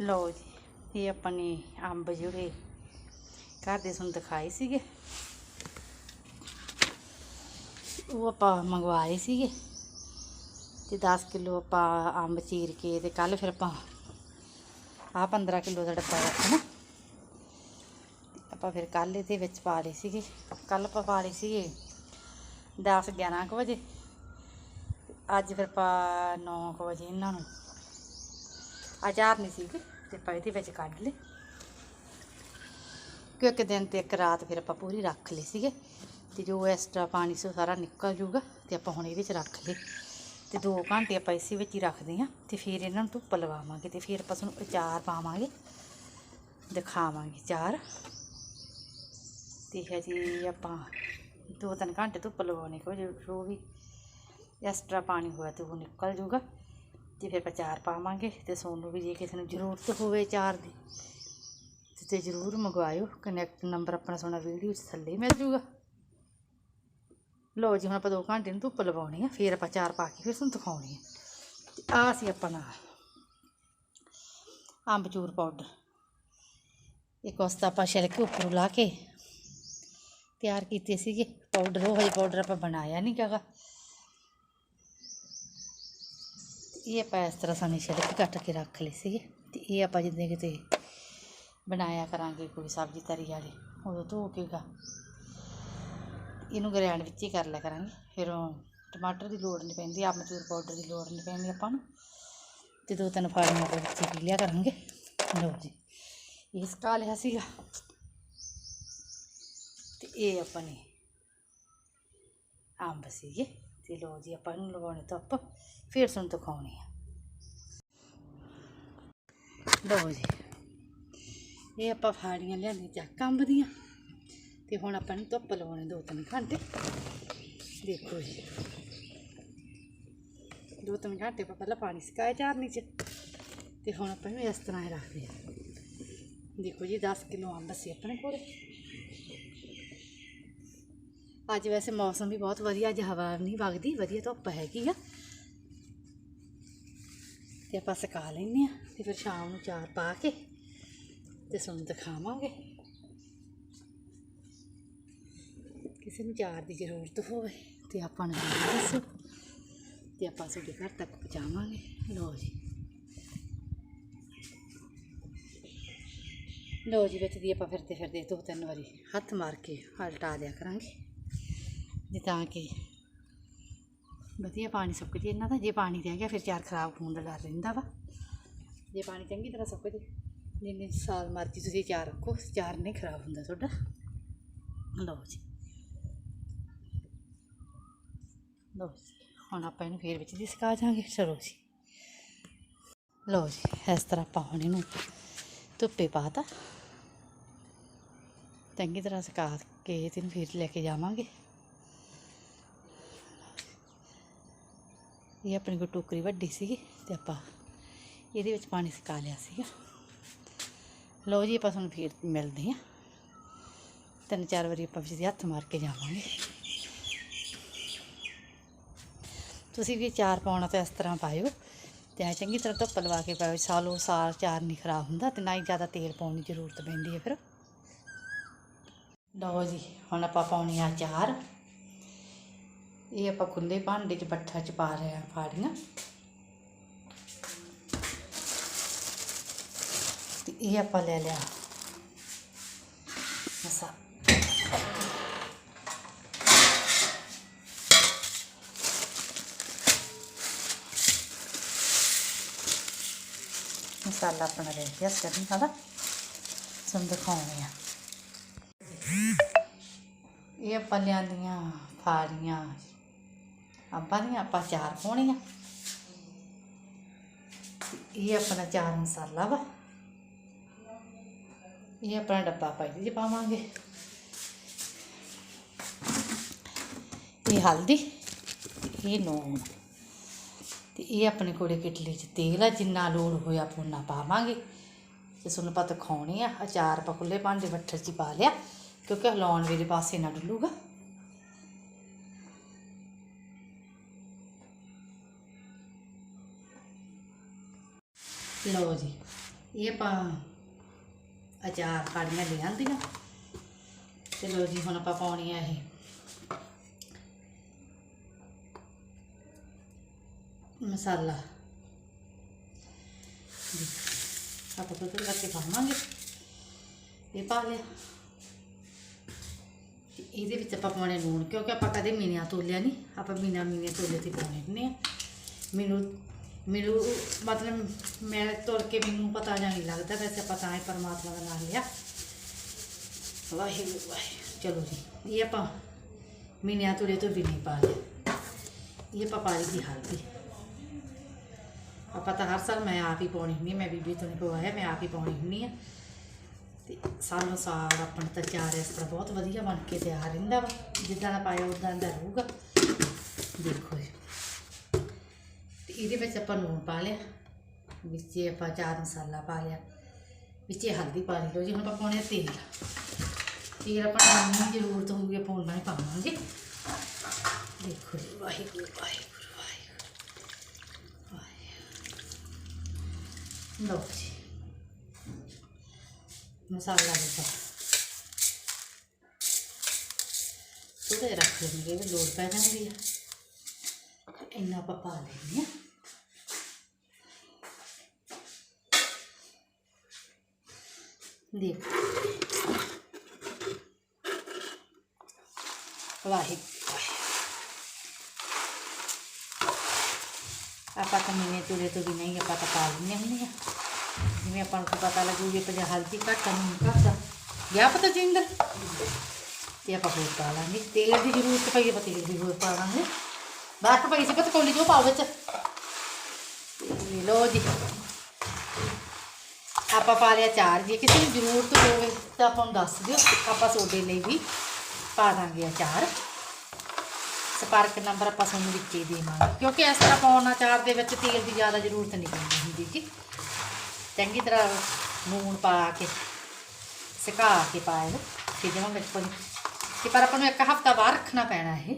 ਲਓ ਜੀ, ਇਹ ਆਪਣੇ ਅੰਬ ਜਿਹੜੇ ਘਰ ਦੇ ਸਾਨੂੰ ਦਿਖਾਏ ਸੀਗੇ। ਉਹ ਆਪਾਂ ਮੰਗਵਾਏ ਸੀਗੇ ਤੇ 10 ਕਿਲੋ ਆਪਾਂ ਅੰਬ ਚੀਰ ਕੇ ਤੇ ਕੱਲ ਫਿਰ ਆਪਾਂ ਆਹ 15 ਕਿਲੋ ਦਾ ਡੱਬਾ ਰੱਖਣਾ ਆਪਾਂ ਫਿਰ ਕੱਲ ਇਹਦੇ ਵਿੱਚ ਪਾ ਲਏ ਸੀਗੇ। ਕੱਲ ਆਪਾਂ ਪਾ ਲਏ ਸੀਗੇ 10 11 ਕੁ ਵਜੇ। ਅੱਜ ਫਿਰ ਆਪਾਂ 9 ਕੁ ਵਜੇ ਇਹਨਾਂ ਨੂੰ ਅਚਾਰ ਨਹੀਂ ਸੀਗੇ ਤੇ ਆਪਾਂ ਇਹਦੇ ਵਿੱਚ ਕੱਢ ਲਈ ਕਿਉਂਕਿ ਇੱਕ ਦਿਨ ਤੇ ਇੱਕ ਰਾਤ ਫਿਰ ਆਪਾਂ ਪੂਰੀ ਰੱਖ ਲਈ ਸੀਗੇ, ਤੇ ਜੋ ਐਕਸਟਰਾ ਪਾਣੀ ਸੀ ਉਹ ਸਾਰਾ ਨਿਕਲ ਜੂਗਾ, ਤੇ ਆਪਾਂ ਹੁਣ ਇਹਦੇ ਵਿੱਚ ਰੱਖ ਲਈ ਤੇ 2 ਘੰਟੇ ਆਪਾਂ ਇਸੇ ਵਿੱਚ ਹੀ ਰੱਖਦੇ ਹਾਂ, ਤੇ ਫਿਰ ਇਹਨਾਂ ਨੂੰ ਧੁੱਪ ਲਵਾਵਾਂਗੇ, ਤੇ ਫਿਰ ਆਪਾਂ ਤੁਹਾਨੂੰ ਅਚਾਰ ਪਾਵਾਂਗੇ, ਦਿਖਾਵਾਂਗੇ ਅਚਾਰ। ਤੇ ਹਜੇ ਆਪਾਂ 2-3 ਘੰਟੇ ਧੁੱਪ ਲਵਾਉਣੇ ਕੋ ਜੋ ਵੀ ਐਕਸਟਰਾ ਪਾਣੀ ਹੋਇਆ ਤੇ ਉਹ ਨਿਕਲ ਜੂਗਾ। ਤੇ ਫਿਰ ਆਪਾਂ ਚਾਰ ਪਾਵਾਂਗੇ ਤੇ ਸੋਨੂੰ ਵੀ ਜੇ ਕਿਸੇ ਨੂੰ ਜ਼ਰੂਰਤ ਹੋਵੇ ਚਾਰ ਦੀ, ਤੇ ਜ਼ਰੂਰ ਮੰਗਵਾਇਓ। ਕਨੈਕਟ ਨੰਬਰ ਆਪਣਾ ਸੋਨਾ ਵੀਡੀਓ 'ਚ ਥੱਲੇ ਮਿਲ ਜੂਗਾ। ਲਓ ਜੀ, ਹੁਣ ਆਪਾਂ 2 ਘੰਟੇ ਨੂੰ ਧੁੱਪ ਲਵਾਉਣੀ ਆ, ਫਿਰ ਆਪਾਂ ਚਾਰ ਪਾ ਕੇ ਫਿਰ ਤੁਹਾਨੂੰ ਦਿਖਾਉਣੀ ਆ। ਤੇ ਆਹ ਸੀ ਆਪਣਾ ਅੰਬ ਚੂਰ ਪਾਊਡਰ ਇੱਕ ਵਸਤਾ ਆਪਾਂ ਛਿਲਕੇ ਉੱਪਰੋਂ ਲਾ ਕੇ ਤਿਆਰ ਕੀਤੇ ਸੀਗੇ। ਪਾਊਡਰ ਉਹ ਹਜੇ ਪਾਊਡਰ ਆਪਾਂ ਬਣਾਇਆ ਨਹੀਂ ਹੈਗਾ ਇਹ ਆਪਾਂ ਇਸ ਤਰ੍ਹਾਂ ਸਾਨੇ ਛਿਲਕੇ ਕੱਟ ਕੇ ਰੱਖ ਲਈ ਸੀਗੇ ਤੇ ਇਹ ਆਪਾਂ ਜਿੱਦਾਂ ਕਿਤੇ ਬਣਾਇਆ ਕਰਾਂਗੇ ਕੋਈ ਸਬਜ਼ੀ ਤਰੀ ਵਾਲੀ, ਉਦੋਂ ਧੋ ਕੇ ਗਾ। ਇਹਨੂੰ ਗ੍ਰੈਂਡ ਵਿੱਚ ਹੀ ਕਰ ਲਿਆ ਕਰਾਂਗੇ, ਫਿਰ ਟਮਾਟਰ ਦੀ ਲੋੜ ਨਹੀਂ ਪੈਂਦੀ ਆਮਚੂਰ ਪਾਊਡਰ ਦੀ ਲੋੜ ਨਹੀਂ ਪੈਂਦੀ ਆਪਾਂ ਨੂੰ। ਤੇ ਦੋ ਤਿੰਨ ਫਾੜੀਆਂ ਦੇ ਵਿੱਚ ਪੀ ਲਿਆ ਕਰਾਂਗੇ। ਲਓ ਜੀ, ਇਹ ਸਕਾ ਲਿਆ ਸੀਗਾ। ਤੇ ਇਹ ਆਪਾਂ ਨੇ ਅੰਬ ਸੀਗੇ, ਤੇ ਲੋ ਜੀ ਆਪਾਂ ਇਹਨੂੰ ਲਗਾਉਣੇ ਧੁੱਪ। ਫਿਰ ਤੁਹਾਨੂੰ ਦਿਖਾਉਣੀ ਆ। ਲਓ ਜੀ, ਇਹ ਆਪਾਂ ਫਾੜੀਆਂ ਲਿਆਂਦੀਆਂ ਚੱਕ ਅੰਬ ਦੀਆਂ, ਤੇ ਹੁਣ ਆਪਾਂ ਨੂੰ ਧੁੱਪ ਲਵਾਉਣੇ ਦੋ ਤਿੰਨ ਘੰਟੇ। ਦੇਖੋ ਜੀ, ਦੋ ਤਿੰਨ ਘੰਟੇ ਆਪਾਂ ਪਹਿਲਾਂ ਪਾਣੀ ਸੁਕਾਇਆ ਚਾਰਨੀ ਚ ਤੇ ਹੁਣ ਆਪਾਂ ਨੂੰ ਇਸ ਤਰ੍ਹਾਂ ਹੀ ਰੱਖਦੇ ਆ। ਦੇਖੋ ਜੀ 10 ਕਿਲੋ ਅੰਬ ਸੀ ਆਪਣੇ ਕੋਲ। ਅੱਜ ਵੈਸੇ ਮੌਸਮ ਵੀ ਬਹੁਤ ਵਧੀਆ, ਅੱਜ ਹਵਾ ਨਹੀਂ ਵਗਦੀ, ਵਧੀਆ ਧੁੱਪ ਹੈਗੀ ਆ। ਤੇ ਆਪਾਂ ਸੁਕਾ ਲੈਂਦੇ ਆ ਤੇ ਫਿਰ ਸ਼ਾਮ ਨੂੰ ਚਾਰ ਪਾ ਕੇ ਤੇ ਤੁਹਾਨੂੰ ਦਿਖਾਵਾਂਗੇ। ਕਿਸੇ ਨੂੰ ਚਾਰ ਦੀ ਜ਼ਰੂਰਤ ਹੋਵੇ ਤੇ ਆਪਾਂ ਨੂੰ ਦੱਸੋ। ਤੇ ਆਪਾਂ ਤੁਹਾਡੇ ਘਰ ਤੱਕ ਪਹੁੰਚਾਵਾਂਗੇ। ਲੋ ਜੀ। ਲਓ ਜੀ, ਵਿੱਚ ਦੀ ਆਪਾਂ ਫਿਰਦੇ ਫਿਰਦੇ ਦੋ ਤਿੰਨ ਵਾਰੀ ਹੱਥ ਮਾਰ ਕੇ ਹਲਟਾ ਦਿਆ ਕਰਾਂਗੇ। ਜੇ ਤਾਂ ਕਿ ਵਧੀਆ ਪਾਣੀ ਸੁੱਕ ਜੇ ਇਹਨਾਂ ਦਾ, ਜੇ ਪਾਣੀ ਰਹਿ ਗਿਆ ਫਿਰ ਚਾਰ ਖਰਾਬ ਹੋਣ ਦਾ ਡਰ ਰਹਿੰਦਾ ਵਾ। ਜੇ ਪਾਣੀ ਚੰਗੀ ਤਰ੍ਹਾਂ ਸੁੱਕ ਜੇ, ਜਿੰਨੇ ਸਾਲ ਮਰਜ਼ੀ ਤੁਸੀਂ ਚਾਰ ਰੱਖੋ, ਚਾਰ ਨਹੀਂ ਖਰਾਬ ਹੁੰਦਾ ਤੁਹਾਡਾ। ਲਓ ਜੀ। ਲਓ ਜੀ, ਹੁਣ ਆਪਾਂ ਇਹਨੂੰ ਫੇਰ ਵਿੱਚ ਦੀ ਸੁਕਾ ਜਾਾਂਗੇ ਚਲੋ ਜੀ। ਲਓ ਜੀ, ਇਸ ਤਰ੍ਹਾਂ ਆਪਾਂ ਹੁਣ ਇਹਨੂੰ ਧੁੱਪੇ ਪਾਤਾ। ਚੰਗੀ ਤਰ੍ਹਾਂ ਸੁਕਾ ਕੇ ਤੇ ਇਹਨੂੰ ਫੇਰ ਲੈ ਕੇ ਜਾਵਾਂਗੇ। ਇਹ ਆਪਣੀ ਕੋ ਟੋਕਰੀ ਵੱਡੀ ਸੀਗੀ ਤੇ ਆਪਾਂ ਇਹਦੇ ਵਿੱਚ ਪਾਣੀ ਸੁਕਾ ਲਿਆ ਸੀਗਾ। ਲਓ ਜੀ, ਆਪਾਂ ਤੁਹਾਨੂੰ ਫੇਰ ਮਿਲਦੇ ਹਾਂ। ਤਿੰਨ ਚਾਰ ਵਾਰੀ ਆਪਾਂ ਵਿੱਚ ਹੱਥ ਮਾਰ ਕੇ ਜਾਵਾਂਗੇ। ਤੁਸੀਂ ਵੀ ਚਾਰ ਪਾਉਣਾ ਤਾਂ ਇਸ ਤਰ੍ਹਾਂ ਪਾਇਓ ਤੇ ਐਂ ਚੰਗੀ ਤਰ੍ਹਾਂ ਧੁੱਪ ਲਵਾ ਕੇ ਪਾਇਓ। ਸਾਲੋ ਸਾਲ ਚਾਰ ਨਹੀਂ ਖਰਾਬ ਹੁੰਦਾ ਤੇ ਨਾ ਹੀ ਜ਼ਿਆਦਾ ਤੇਲ ਪਾਉਣ ਦੀ ਜ਼ਰੂਰਤ ਪੈਂਦੀ ਹੈ ਫਿਰ। ਲਓ ਜੀ, ਹੁਣ ਆਪਾਂ ਪਾਉਣੀ ਆ ਚਾਰ ਇਹ ਆਪਾਂ ਖੁੱਲੇ ਭਾਂਡੇ 'ਚ ਬੱਠਾ 'ਚ ਪਾ ਰਹੇ ਆ ਫਾੜੀਆਂ ਤੇ ਇਹ ਆਪਾਂ ਲੈ ਲਿਆ। ਮਸਾ। ਮਸਾਲਾ ਆਪਣਾ ਲੈ ਗਿਆ ਸਰਨ ਸਾਡਾ ਸਾਨੂੰ ਦਿਖਾਉਣੇ ਆ। ਇਹ ਆਪਾਂ ਲਿਆਂਦੀਆਂ ਫਾੜੀਆਂ ਆਪਾਂ ਦੀਆਂ, ਆਪਾਂ ਚਾਰ ਪਾਉਣੀ ਆ ਇਹ ਆਪਣਾ ਚਾਰ ਮਸਾਲਾ ਵਾ। ਇਹ ਆਪਣਾ ਡੱਬਾ ਆਪਾਂ ਇਹਦੇ 'ਚ ਪਾਵਾਂਗੇ। ਇਹ ਹਲਦੀ, ਇਹ ਨੂਣ। ਤੇ ਇਹ ਆਪਣੇ ਕੋਲੇ ਕਿਟਲੀ 'ਚ ਤੇਲ ਆ, ਜਿੰਨਾ ਲੋੜ ਹੋਇਆ ਆਪਾਂ ਉਨਾ ਪਾਵਾਂਗੇ। ਤੇ ਤੁਹਾਨੂੰ ਪਤਾ ਖਾਉਣੀ ਆ। ਅਚਾਰ ਆਪਾਂ ਖੁੱਲੇ ਭਾਂਡੇ ਵੱਠਰ 'ਚ ਪਾ ਲਿਆ, ਕਿਉਂਕਿ ਹਿਲਾਉਣ ਵੇਲੇ ਪਾਸੇ ਨਾ ਡੁੱਲੂਗਾ। ਲਓ ਜੀ, ਇਹ ਆਪਾਂ ਅਚਾਰ ਕਾੜੀਆਂ ਲੈ ਆਂਦੀਆਂ। ਤੇ ਲਓ ਜੀ, ਹੁਣ ਆਪਾਂ ਪਾਉਣੀ ਆ ਇਹ। ਮਸਾਲਾ। ਆਪਾਂ ਤੋਂ ਕਰਕੇ ਪਾਵਾਂਗੇ। ਇਹ ਪਾ ਲਿਆ। ਇਹਦੇ ਵਿੱਚ ਆਪਾਂ ਪਾਉਣੇ ਲੂਣ, ਕਿਉਂਕਿ ਆਪਾਂ ਕਦੇ ਮੀਨਿਆਂ ਤੋਲਿਆ ਨਹੀਂ। ਆਪਾਂ ਮੀਨਾ ਮੀਨੇ ਤੋਲੇ ਤੇ ਪਾਉਣੇ ਹੁੰਦੇ ਆ। ਮੈਨੂੰ ਮੈਨੂੰ ਮਤਲਬ ਮੈਂ ਤੁਰ ਕੇ ਮੈਨੂੰ ਪਤਾ ਜਾਂ ਨਹੀਂ ਲੱਗਦਾ, ਵੈਸੇ ਪਤਾ ਹੈ ਪਰਮਾਤਮਾ ਦਾ ਨਾਮ ਲਿਆ। ਵਾਹਿਗੁਰੂ ਵਾਹਿਗੁਰੂ। ਚਲੋ ਜੀ, ਇਹ ਆਪਾਂ ਮੀਨਿਆਂ ਤੁਰੇ ਤੋਂ ਵੀ ਨਹੀਂ ਪਾ ਲਿਆ ਇਹ ਆਪਾਂ ਪਾ ਲਈ ਦੀ ਹਲਦੀ। ਆਪਾਂ ਤਾਂ ਹਰ ਸਾਲ ਮੈਂ ਆਪ ਹੀ ਪਾਉਣੀ ਹੁੰਦੀ ਮੈਂ ਬੀਬੀ ਤੋਂ ਨਹੀਂ ਪਵਾਇਆ, ਮੈਂ ਆਪ ਹੀ ਪਾਉਣੀ ਹੁੰਦੀ ਆ ਤੇ ਸਾਨੂੰ ਸਾਗ ਆਪਣਾ ਤਾਂ ਚਾਰ ਇਸ ਤਰ੍ਹਾਂ ਬਹੁਤ ਵਧੀਆ ਬਣ ਕੇ ਤਿਆਰ ਰਹਿੰਦਾ ਵਾ। ਜਿੱਦਾਂ ਦਾ ਪਾਇਆ, ਉਦਾਂ ਦਾ ਰਹੂਗਾ। ਦੇਖੋ ਜੀ। ਇਹਦੇ ਵਿੱਚ ਆਪਾਂ ਲੂਣ ਪਾ ਲਿਆ ਵਿੱਚ ਆਪਾਂ ਚਾਰ ਮਸਾਲਾ ਪਾ ਲਿਆ, ਵਿੱਚ ਹਲਦੀ ਪਾ ਲਈ। ਲਓ ਜੀ, ਹੁਣ ਆਪਾਂ ਪਾਉਣੇ ਆ ਤੇਲ। ਤੇਲ ਆਪਾਂ ਨੂੰ ਜ਼ਰੂਰਤ ਹੋਊਗੀ ਆਪਾਂ ਉਨਾ ਹੀ ਪਾਵਾਂਗੇ। ਦੇਖੋ ਜੀ, ਵਾਹਿਗੁਰੂ ਵਾਹਿਗੁਰੂ ਵਾਹਿਗੁਰੂ। ਵਾਹਿਗੁਰੂ ਲਓ ਜੀ, ਮਸਾਲਾ ਵਿੱਚ ਥੋੜਾ ਜਿਹਾ ਰੱਖ ਲੈਂਗੇ ਲੋੜ ਪੈ ਜਾਂਦੀ ਆ। ਇੰਨਾ ਆਪਾਂ ਪਾ ਲੈਂਦੇ ਆ ਦੇਖੋ ਵਾਹਿਗੁਰੂ ਆਪਾਂ ਤਾਂ ਮਹੀਨੇ ਤੁਰੇ ਤੋਂ ਵੀ ਨਹੀਂ ਆਪਾਂ ਤਾਂ ਪਾ ਲੈਂਦੇ ਹੁੰਦੇ ਆ ਜਿਵੇਂ ਆਪਾਂ ਨੂੰ ਪਤਾ ਲੱਗੂ ਵੀ ਪੰਜਾਹ ਹਲਦੀ ਘੱਟ ਆ ਨੂਨ ਘੱਟ ਆ ਗਿਆ ਪਤਾ ਜਿੰਦਰ ਤੇ ਆਪਾਂ ਹੋਰ ਪਾ ਲਾਂਗੇ ਤੇਲ ਦੀ ਜ਼ਰੂਰਤ ਪਈ ਆਪਾਂ ਤੇਲ ਵੀ ਹੋਰ ਪਾ ਲਾਂਗੇ ਬਾਕੀ ਪਈ ਸੀ ਪਤਾ ਕੋਲੀ ਜੋ ਪਾਓ ਵਿੱਚ ਤੇ ਲੋ ਜੀ ਆਪਾਂ ਪਾ ਲਿਆ ਚਾਰ, ਜੇ ਕਿਸੇ ਨੂੰ ਜ਼ਰੂਰਤ ਹੋਵੇ ਤਾਂ ਆਪਾਂ ਨੂੰ ਦੱਸ ਦਿਓ ਆਪਾਂ ਤੁਹਾਡੇ ਲਈ ਵੀ ਪਾ ਦਾਂਗੇ ਅਚਾਰ ਸਪਾਰਕ ਨੰਬਰ ਆਪਾਂ ਤੁਹਾਨੂੰ ਵਿੱਚ ਹੀ ਦੇਵਾਂਗੇ, ਕਿਉਂਕਿ ਇਸ ਤਰ੍ਹਾਂ ਪਾਉਣ ਅਚਾਰ ਦੇ ਵਿੱਚ ਤੇਲ ਦੀ ਜ਼ਿਆਦਾ ਜ਼ਰੂਰਤ ਨਹੀਂ ਪੈਂਦੀ ਹੁੰਦੀ ਜੀ। ਚੰਗੀ ਤਰ੍ਹਾਂ ਲੂਣ ਪਾ ਕੇ, ਸੁਕਾ ਕੇ ਪਾਏ ਨੂੰ ਫਿਰ ਦੇਵਾਂਗੇ ਪਾਣੀ ਤੇ ਪਰ ਆਪਾਂ ਨੂੰ ਇੱਕ ਹਫਤਾ ਬਾਹਰ ਰੱਖਣਾ ਪੈਣਾ ਇਹ।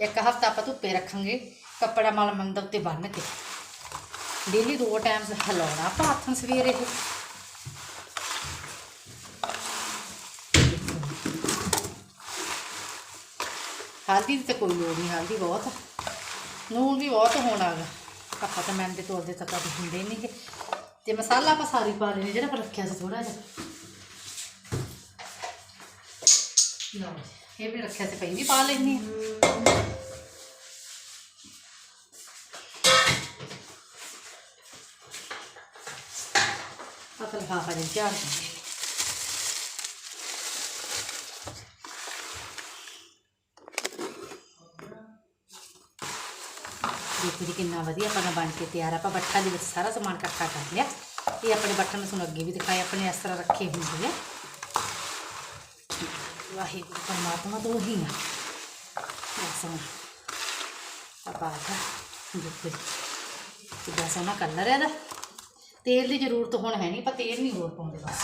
ਇੱਕ ਹਫਤਾ ਆਪਾਂ ਧੁੱਪੇ ਰੱਖਾਂਗੇ, ਕੱਪੜਾ ਮਲ ਮੰਦ 'ਤੇ ਬੰਨ੍ਹ ਕੇ। ਡੇਲੀ ਦੋ ਟਾਈਮਸ ਹਿਲਾਉਣਾ, ਆਪਾਂ ਹੱਥਾਂ ਸਵੇਰੇ ਇਹ ਹਲਦੀ ਦੀ ਤਾਂ ਕੋਈ ਲੋੜ ਨਹੀਂ, ਹਲਦੀ ਬਹੁਤ ਆ। ਵੀ ਬਹੁਤ ਹੋਣਾ ਗਾ ਆਪਾਂ ਤਾਂ ਮੈਂ ਦੇ ਤੋੜ ਦੇ ਤਾਂ ਕਦੇ ਹੁੰਦੇ ਨਹੀਂਗੇ। ਤੇ ਮਸਾਲਾ ਆਪਾਂ ਸਾਰੀ ਪਾ ਲੈਣੇ ਜਿਹੜਾ ਆਪਾਂ ਰੱਖਿਆ ਸੀ ਥੋੜਾ ਜਿਹਾ। ਲਓ ਇਹ ਵੀ ਰੱਖਿਆ ਸੀ ਪਈ ਵੀ ਪਾ ਲੈਣੀ ਆਪਾਂ ਲਫਾਫਾ ਜਿਹਾ ਝਾੜ ਦਿੰਦੇ ਦੇਖੋ ਜੀ ਕਿੰਨਾ ਵਧੀਆ ਆਪਣਾ ਬਣ ਕੇ ਤਿਆਰ ਆ। ਆਪਾਂ ਬੱਠਾ ਦੇ ਵਿੱਚ ਸਾਰਾ ਸਮਾਨ ਇਕੱਠਾ ਕਰ ਲਿਆ। ਇਹ ਆਪਣੇ ਬੱਠਾ ਨੂੰ ਤੁਹਾਨੂੰ ਅੱਗੇ ਵੀ ਦਿਖਾਇਆ ਆਪਣੇ ਇਸ ਤਰ੍ਹਾਂ ਰੱਖੇ ਹੁੰਦੇ ਆ। ਵਾਹਿਗੁਰੂ ਪਰਮਾਤਮਾ ਤੋਂ ਹੀ ਆ। ਐਸਾ ਆਪਾਂ ਆ ਦੇਖੋ ਜੀ। ਕਿੱਦਾਂ ਸੋਹਣਾ ਕਲਰ ਹੈ ਇਹਦਾ। ਤੇਲ ਦੀ ਜ਼ਰੂਰਤ ਹੁਣ ਹੈ ਨਹੀਂ ਪਰ ਤੇਲ ਨਹੀਂ ਹੋਰ ਪਾਉਂਦੇ ਬਸ।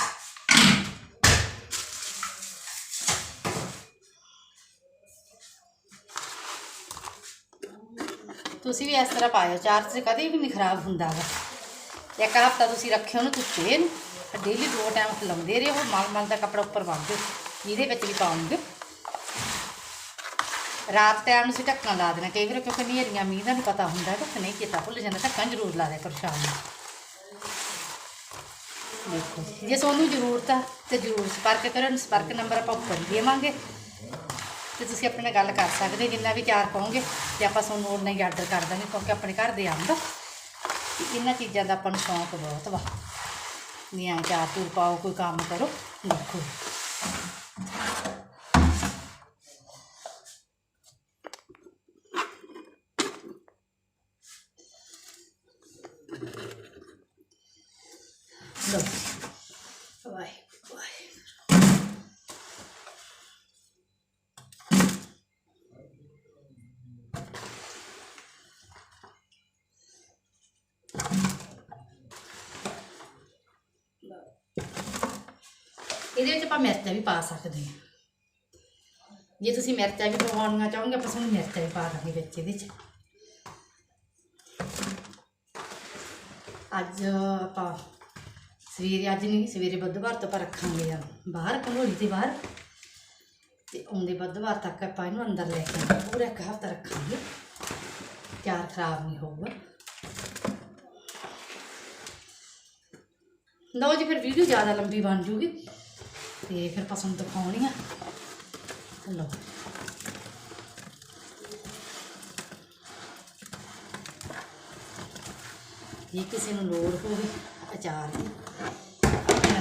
ਤੁਸੀਂ ਵੀ ਇਸ ਤਰ੍ਹਾਂ ਪਾਇਓ ਚਾਰਜ ਕਦੇ ਵੀ ਨਹੀਂ ਖਰਾਬ ਹੁੰਦਾ ਗਾ। ਇੱਕ ਹਫਤਾ ਤੁਸੀਂ ਰੱਖਿਓ ਉਹਨੂੰ ਧੁੱਪੇ ਨੂੰ ਡੇਲੀ ਦੋ ਟਾਈਮ ਖਿਲਾਉਂਦੇ ਰਹੋ, ਮਲ ਮਲ ਦਾ ਕੱਪੜਾ ਉੱਪਰ ਬੰਨ ਦਿਓ, ਇਹਦੇ ਵਿੱਚ ਵੀ ਪਾਉਂਗੇ ਰਾਤ ਟਾਈਮ ਨੂੰ ਅਸੀਂ ਢੱਕਣ ਲਾ ਦੇਣਾ, ਕਈ ਵਾਰ ਕਿਉਂਕਿ ਹਨੇਰੀਆਂ ਮੀਂਹ ਦਾ ਨਹੀਂ ਪਤਾ ਹੁੰਦਾ ਤਾਂ ਨਹੀਂ ਕੀਤਾ ਭੁੱਲ ਜਾਂਦਾ ਢੱਕਣ ਜ਼ਰੂਰ ਲਾ ਦਿਆ ਕਰੋ ਸ਼ਾਮ ਨੂੰ। ਦੇਖੋ। ਜੇ ਤੁਹਾਨੂੰ ਜ਼ਰੂਰਤ ਆ, ਤੇ ਜ਼ਰੂਰ ਸੰਪਰਕ ਕਰੋ ਸੰਪਰਕ ਨੰਬਰ ਆਪਾਂ ਉੱਪਰ ਹੀ ਦੇਵਾਂਗੇ। ਤੇ ਤੁਸੀਂ ਆਪਣੇ ਨਾਲ ਗੱਲ ਕਰ ਸਕਦੇ, ਜਿੰਨਾ ਵੀ ਚਾਰ ਪਾਓਗੇ ਤੇ ਆਪਾਂ ਤੁਹਾਨੂੰ ਉਨਾ ਹੀ ਆਰਡਰ ਕਰ ਦਾਂਗੇ, ਕਿਉਂਕਿ ਆਪਣੇ ਘਰ ਦੇ ਆਂਦਾ ਇਹਨਾਂ ਚੀਜ਼ਾਂ ਦਾ ਆਪਾਂ ਨੂੰ ਸ਼ੌਂਕ ਬਹੁਤ ਵਾ। ਨਹੀਂ ਆ ਚਾਰ ਤੂਰ ਪਾਓ, ਕੋਈ ਕੰਮ ਕਰੋ, ਦੇਖੋ। ਲਓ ਵਾਹਿਗੁਰੂ ਵਾਹਿਗੁਰੂ ਇਹਦੇ ਵਿੱਚ ਆਪਾਂ ਮਿਰਚਾਂ ਵੀ ਪਾ ਸਕਦੇ ਹਾਂ ਜੇ ਤੁਸੀਂ ਮਿਰਚਾਂ ਵੀ ਪਵਾਉਣੀਆਂ ਚਾਹੋਗੇ ਆਪਾਂ ਤੁਹਾਨੂੰ ਮਿਰਚਾਂ ਵੀ ਪਾ ਦਾਂਗੇ ਵਿੱਚ ਇਹਦੇ 'ਚ ਅੱਜ ਆਪਾਂ ਸਵੇਰੇ ਅੱਜ ਨਹੀਂ, ਸਵੇਰੇ ਬੁੱਧਵਾਰ ਤੋਂ ਆਪਾਂ ਰੱਖਾਂਗੇ ਆ। ਬਾਹਰ ਕੰਢੋਲੀ ਦੇ ਬਾਹਰ। ਤੇ ਆਉਂਦੇ ਬੁੱਧਵਾਰ ਤੱਕ ਆਪਾਂ ਇਹਨੂੰ ਅੰਦਰ ਲੈ ਕੇ ਪੂਰਾ ਇੱਕ ਹਫ਼ਤਾ ਰੱਖਾਂਗੇ। ਚਾਰ ਖਰਾਬ ਨਹੀਂ ਹੋਊਗਾ। ਲਓ ਜੀ, ਫਿਰ ਵੀਡੀਓ ਜ਼ਿਆਦਾ ਲੰਬੀ ਬਣ ਜੂਗੀ। ਤੇ ਫਿਰ ਆਪਾਂ ਤੁਹਾਨੂੰ ਦਿਖਾਉਣੀ ਆ। ਲਓ। ਜੇ ਕਿਸੇ ਨੂੰ ਲੋੜ ਹੋਵੇ ਅਚਾਰ ਦੀ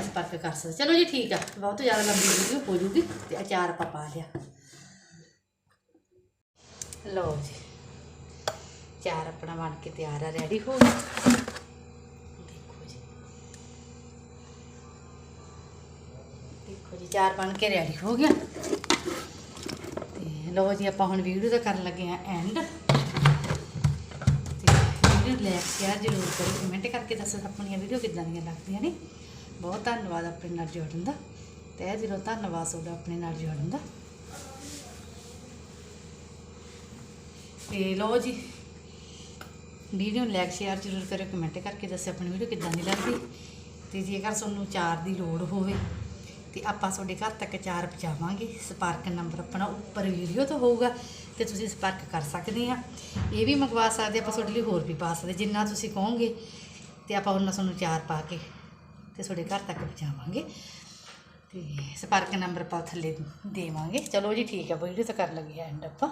ਸੰਪਰਕ ਕਰ ਸਕਦੇ। ਚਲੋ ਜੀ ਠੀਕ ਆ, ਬਹੁਤ ਜ਼ਿਆਦਾ ਲੰਬੀ ਵੀਡੀਓ ਹੋ ਜੂਗੀ ਤੇ ਅਚਾਰ ਆਪਾਂ ਪਾ ਲਿਆ। ਲਓ ਜੀ ਚਾਰ ਆਪਣਾ ਬਣ ਕੇ ਤਿਆਰ ਆ ਰੈਡੀ ਹੋ ਗਿਆ ਦੇਖੋ ਜੀ। ਦੇਖੋ ਜੀ ਚਾਰ ਬਣ ਕੇ ਰੈਡੀ ਹੋ ਗਿਆ। ਤੇ ਲਓ ਜੀ, ਆਪਾਂ ਹੁਣ ਵੀਡੀਓ ਦਾ ਕਰਨ ਲੱਗੇ ਆ ਐਂਡ ਤੇ ਵੀਡੀਓ ਲਾਈਕ ਸ਼ੇਅਰ ਜ਼ਰੂਰ ਕਰੋ। ਕਮੈਂਟ ਕਰਕੇ ਦੱਸੋ ਆਪਣੀਆਂ ਵੀਡੀਓ ਕਿੱਦਾਂ ਦੀਆਂ ਲੱਗਦੀਆਂ ਨੇ। ਬਹੁਤ ਧੰਨਵਾਦ ਆਪਣੇ ਨਾਲ ਜੁੜਨ ਦਾ। ਤਹਿ ਦਿਲੋਂ ਧੰਨਵਾਦ ਤੁਹਾਡਾ ਆਪਣੇ ਨਾਲ ਜੁੜਨ ਦਾ। ਤੇ ਲਓ ਜੀ, ਵੀਡੀਓ ਨੂੰ ਲਾਈਕ ਸ਼ੇਅਰ ਜ਼ਰੂਰ ਕਰਿਓ ਕਮੈਂਟ ਕਰਕੇ ਦੱਸਿਓ ਆਪਣੀ ਵੀਡੀਓ ਕਿੱਦਾਂ ਦੀ ਲੱਗਦੀ। ਤੇ ਜੇਕਰ ਤੁਹਾਨੂੰ ਚਾਰ ਦੀ ਲੋੜ ਹੋਵੇ, ਤੇ ਆਪਾਂ ਤੁਹਾਡੇ ਘਰ ਤੱਕ ਚਾਰ ਪਹੁੰਚਾਵਾਂਗੇ। ਸੰਪਰਕ ਨੰਬਰ ਆਪਣਾ ਉੱਪਰ ਵੀਡੀਓ ਤੋਂ ਹੋਊਗਾ, ਤੇ ਤੁਸੀਂ ਸੰਪਰਕ ਕਰ ਸਕਦੇ ਆ। ਇਹ ਵੀ ਮੰਗਵਾ ਸਕਦੇ ਆਪਾਂ ਤੁਹਾਡੇ ਲਈ ਹੋਰ ਵੀ ਪਾ ਸਕਦੇ ਜਿੰਨਾ ਤੁਸੀਂ ਕਹੋਗੇ, ਤੇ ਆਪਾਂ ਉਹਨਾਂ ਤੁਹਾਨੂੰ ਚਾਰ ਪਾ ਕੇ ਤੇ ਤੁਹਾਡੇ ਘਰ ਤੱਕ ਪਹੁੰਚਾਵਾਂਗੇ। ਤੇ ਸੰਪਰਕ ਨੰਬਰ ਆਪਾਂ ਥੱਲੇ ਦੇਵਾਂਗੇ। ਚਲੋ ਜੀ, ਠੀਕ ਹੈ ਵੀਡੀਓ ਤਾਂ ਕਰ ਲੱਗੇ ਐਂਡ ਆਪਾਂ।